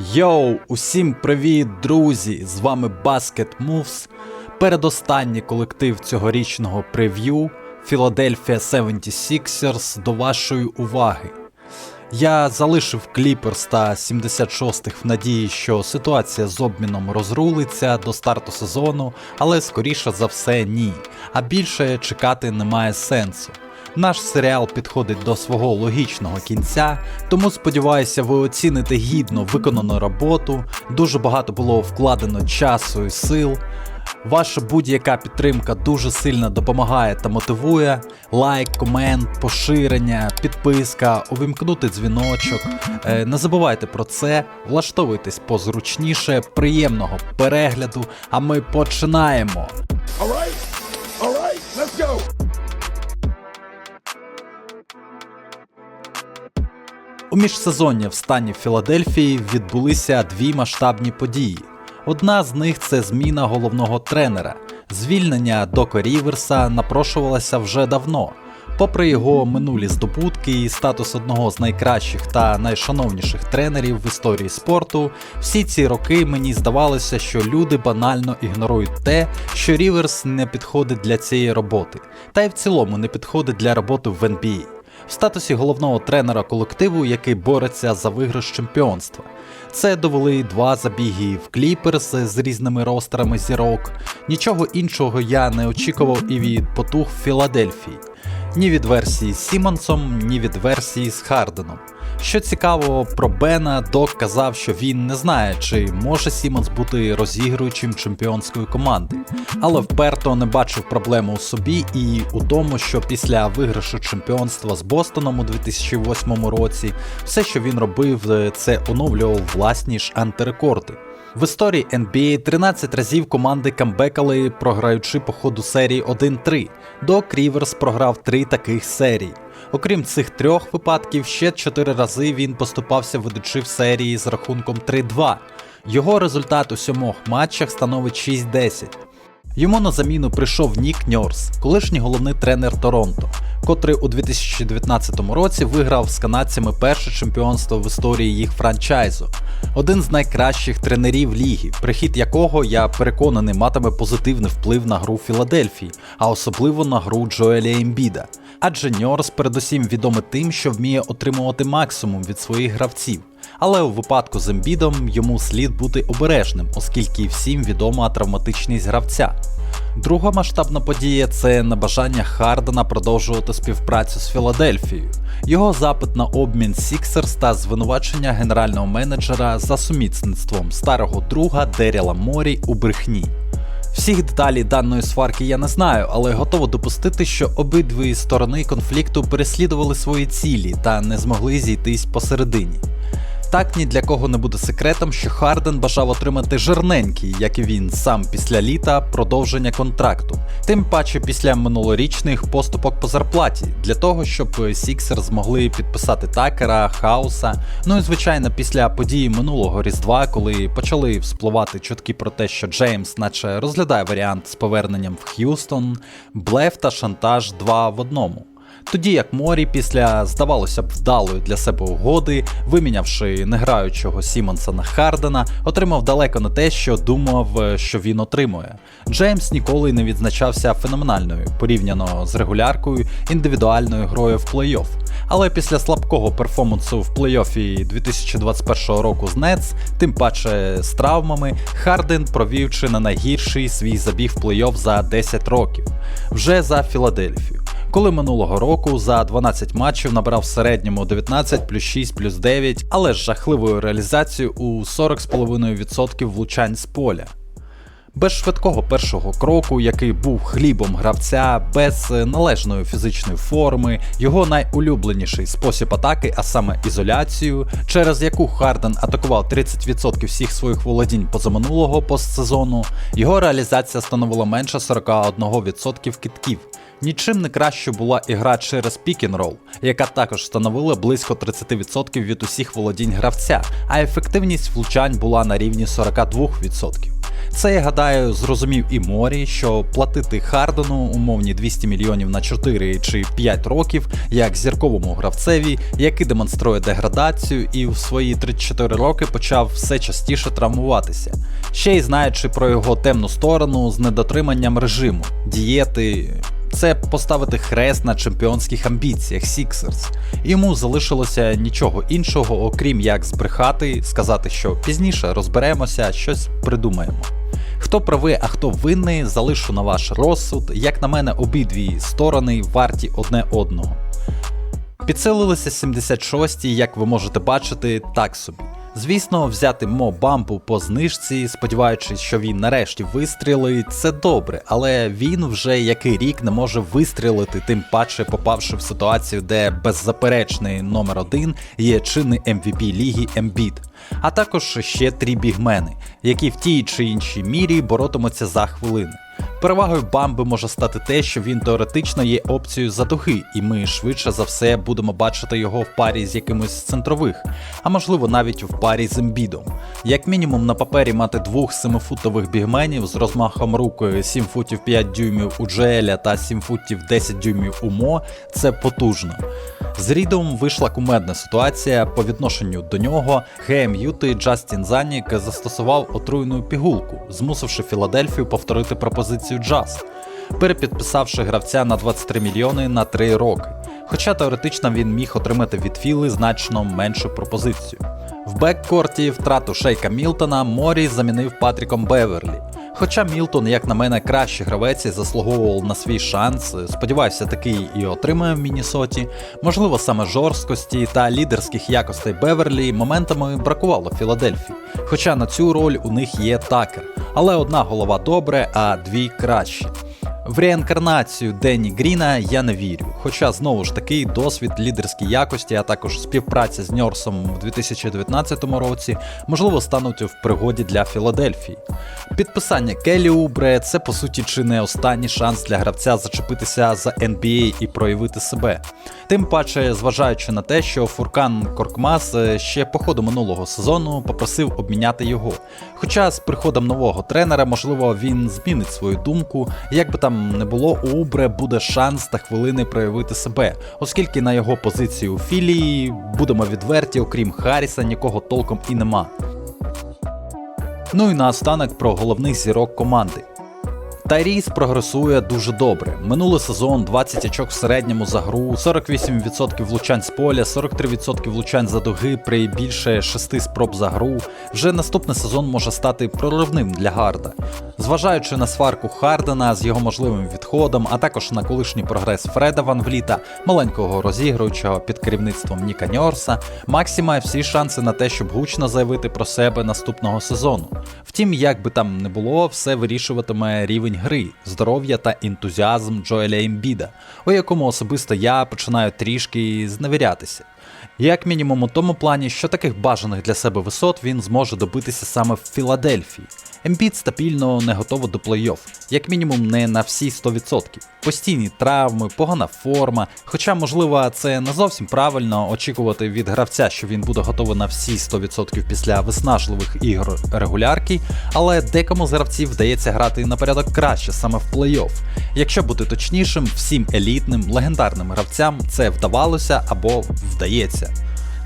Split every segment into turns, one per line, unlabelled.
Йоу, усім привіт, друзі! З вами Basket Moves. Передостанній колектив цьогорічного прев'ю Philadelphia 76ers до вашої уваги. Я залишив Кліперс та 76-х в надії, що ситуація з обміном розрулиться до старту сезону, але скоріше за все ні. А більше чекати немає сенсу. Наш серіал підходить до свого логічного кінця, тому сподіваюся, ви оціните гідно виконану роботу. Дуже багато було вкладено часу і сил. Ваша будь-яка підтримка дуже сильно допомагає та мотивує. Лайк, комент, поширення, підписка, увімкнути дзвіночок. Е, Не забувайте про це, влаштовуйтесь позручніше, приємного перегляду. А ми починаємо.
All
У міжсезоння в стані Філадельфії відбулися дві масштабні події. Одна з них це зміна головного тренера. Звільнення Дока Ріверса напрошувалося вже давно. Попри його минулі здобутки і статус одного з найкращих та найшановніших тренерів в історії спорту, всі ці роки мені здавалося, що люди банально ігнорують те, що Ріверс не підходить для цієї роботи, та й в цілому не підходить для роботи в NBA в статусі головного тренера колективу, який бореться за виграш чемпіонства. Це довели два забіги в Кліперс з різними ростерами зірок. Нічого іншого я не очікував і від потух Філадельфії. Ні від версії з Сімонсом, ні від версії з Харденом. Що цікаво про Бена, Док казав, що він не знає, чи може Сімонс бути розігруючим чемпіонської команди, але вперто не бачив проблеми у собі і у тому, що після виграшу чемпіонства з Бостоном у 2008 році все, що він робив, це оновлював власні ж антирекорди. В історії NBA 13 разів команди камбекали, програючи по ходу серії 1-3. Док Ріверс програв три таких серії. Окрім цих трьох випадків, ще чотири рази він поступався ведучи в серії з рахунком 3-2. Його результат у сьомох матчах становить 6-10. Йому на заміну прийшов Нік Ньорс, колишній головний тренер Торонто, котрий у 2019 році виграв з канадцями перше чемпіонство в історії їх франчайзу. Один з найкращих тренерів ліги, прихід якого я переконаний матиме позитивний вплив на гру Філадельфії, а особливо на гру Джоеля Ембіда. Адже Ньорс передусім відомий тим, що вміє отримувати максимум від своїх гравців. Але у випадку з Ембідом йому слід бути обережним, оскільки всім відома травматичність гравця. Друга масштабна подія це небажання Хардена продовжувати співпрацю з Філадельфією, його запит на обмін Сіксерс та звинувачення генерального менеджера за сумісництвом старого друга Деріла Морі у брехні. Всіх деталей даної сварки я не знаю, але готово допустити, що обидві сторони конфлікту переслідували свої цілі та не змогли зійтись посередині. Так ні для кого не буде секретом, що Харден бажав отримати жирненький, як і він сам після літа, продовження контракту, тим паче після минулорічних поступок по зарплаті, для того, щоб Сіксер змогли підписати такера, Хауса. Ну і звичайно, після події минулого Різдва, коли почали вспливати чутки про те, що Джеймс, наче розглядає варіант з поверненням в Х'юстон, блеф та шантаж два в одному. Тоді як Морі після, здавалося б, вдалої для себе угоди, вимінявши неграючого Сімонса на Хардена, отримав далеко не те, що думав, е, що він отримує. Джеймс ніколи не відзначався феноменальною порівняно з регуляркою індивідуальною грою в плей-офф. Але після слабкого перформансу в плей-оффі 2021 року з Нетс, тим паче з травмами, Харден провів чи не найгірший свій забіг в плей-офф за 10 років, вже за Філадельфію коли минулого року за 12 матчів набрав в середньому 19 плюс 6 плюс 9, але з жахливою реалізацією у 40,5% влучань з поля. Без швидкого першого кроку, який був хлібом гравця, без належної фізичної форми, його найулюбленіший спосіб атаки, а саме ізоляцію, через яку Харден атакував 30% всіх своїх володінь позаминулого постсезону, його реалізація становила менше 41% китків. Нічим не краще була ігра через пікінрол, яка також становила близько 30% від усіх володінь гравця, а ефективність влучань була на рівні 42%. Це, я гадаю, зрозумів і Морі, що платити Хардену умовні 200 мільйонів на 4 чи 5 років, як зірковому гравцеві, який демонструє деградацію і в свої 34 роки почав все частіше травмуватися. Ще й знаючи про його темну сторону з недотриманням режиму, дієти. Це поставити хрест на чемпіонських амбіціях Сіксерс. Йому залишилося нічого іншого, окрім як збрехати, сказати, що пізніше розберемося, щось придумаємо. Хто правий, а хто винний, залишу на ваш розсуд. Як на мене, обидві сторони варті одне одного. Підсилилися 76-ті, як ви можете бачити, так собі. Звісно, взяти Мо Бампу по знижці, сподіваючись, що він нарешті вистрілить, це добре, але він вже який рік не може вистрілити, тим паче попавши в ситуацію, де беззаперечний номер один є чинний MVP ліги Ембіт. А також ще три бігмени, які в тій чи іншій мірі боротимуться за хвилини. Перевагою Бамби може стати те, що він теоретично є опцією задухи, і ми швидше за все будемо бачити його в парі з якимось з центрових, а можливо навіть в парі з Ембідом. Як мінімум на папері мати двох 7-футових бігменів з розмахом рук 7 футів 5 дюймів у Джееля та 7 футів 10 дюймів у Мо це потужно. З Рідом вийшла кумедна ситуація по відношенню до нього. ГМ Юти Джастін Занік застосував отруйну пігулку, змусивши Філадельфію повторити пропозицію Джаз, перепідписавши гравця на 23 мільйони на 3 роки. Хоча теоретично він міг отримати від Філи значно меншу пропозицію. В беккорті втрату Шейка Мілтона Морі замінив Патріком Беверлі. Хоча Мілтон, як на мене, кращий гравець і заслуговував на свій шанс, сподіваюся, такий і отримає в Міннесоті. Можливо, саме жорсткості та лідерських якостей Беверлі моментами бракувало Філадельфії. Хоча на цю роль у них є такер, але одна голова добре, а дві кращі. В реінкарнацію Денні Гріна я не вірю. Хоча знову ж таки досвід, лідерські якості, а також співпраця з Ньорсом в 2019 році, можливо, стануть в пригоді для Філадельфії. Підписання Келі Убре це по суті чи не останній шанс для гравця зачепитися за NBA і проявити себе. Тим паче, зважаючи на те, що Фуркан Коркмас е, ще по ходу минулого сезону попросив обміняти його. Хоча з приходом нового тренера, можливо, він змінить свою думку, як би там не було, у Убре буде шанс та хвилини проявити себе, оскільки на його позиції у філії, будемо відверті, окрім Харріса, нікого толком і нема. Ну і наостанок про головних зірок команди. Тайріс прогресує дуже добре. Минулий сезон 20 очок в середньому за гру, 48% влучань з поля, 43% влучань за дуги при більше 6 спроб за гру. Вже наступний сезон може стати проривним для Гарда. Зважаючи на сварку Хардена з його можливим відходом, а також на колишній прогрес Фреда Ван Вліта, маленького розігруючого під керівництвом Ніка Ньорса, Максі має всі шанси на те, щоб гучно заявити про себе наступного сезону. Втім, як би там не було, все вирішуватиме рівень гри, здоров'я та ентузіазм Джоеля Ембіда, у якому особисто я починаю трішки зневірятися. Як мінімум у тому плані, що таких бажаних для себе висот він зможе добитися саме в Філадельфії. Ембіт стабільно не готовий до плей-офф, як мінімум не на всі 100%. Постійні травми, погана форма. Хоча, можливо, це не зовсім правильно очікувати від гравця, що він буде готовий на всі 100% після виснажливих ігор регулярки, але декому з гравців вдається грати на порядок краще саме в плей-офф. Якщо бути точнішим, всім елітним, легендарним гравцям це вдавалося або вдається.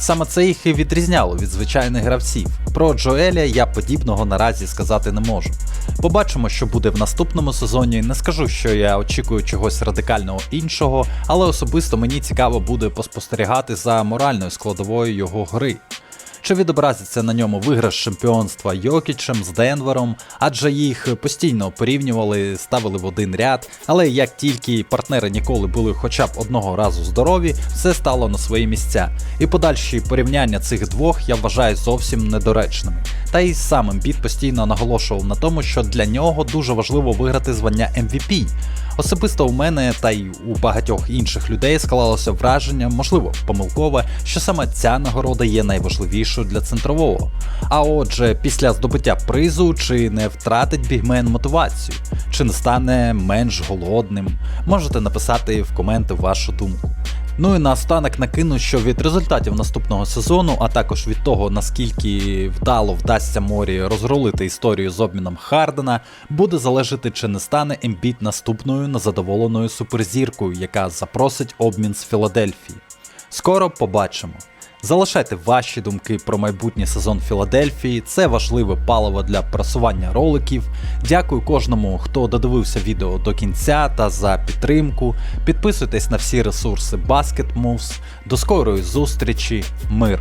Саме це їх і відрізняло від звичайних гравців. Про Джоеля я подібного наразі сказати не можу. Побачимо, що буде в наступному сезоні. Не скажу, що я очікую чогось радикального іншого, але особисто мені цікаво буде поспостерігати за моральною складовою його гри. Чи відобразиться на ньому виграш чемпіонства Йокічем з Денвером, адже їх постійно порівнювали, ставили в один ряд, але як тільки партнери ніколи були хоча б одного разу здорові, все стало на свої місця. І подальші порівняння цих двох я вважаю зовсім недоречними. Та й сам Ембіт постійно наголошував на тому, що для нього дуже важливо виграти звання MVP. Особисто у мене та й у багатьох інших людей склалося враження, можливо, помилкове, що саме ця нагорода є найважливішою для центрового. А отже, після здобуття призу чи не втратить бігмен мотивацію, чи не стане менш голодним, можете написати в коменти вашу думку. Ну і наостанок накину, що від результатів наступного сезону, а також від того, наскільки вдало вдасться Морі розрулити історію з обміном Хардена, буде залежати, чи не стане Ембіт наступною незадоволеною суперзіркою, яка запросить обмін з Філадельфії. Скоро побачимо. Залишайте ваші думки про майбутній сезон Філадельфії. Це важливе паливо для просування роликів. Дякую кожному, хто додивився відео до кінця та за підтримку. Підписуйтесь на всі ресурси Basket Moves. До скорої зустрічі, мир!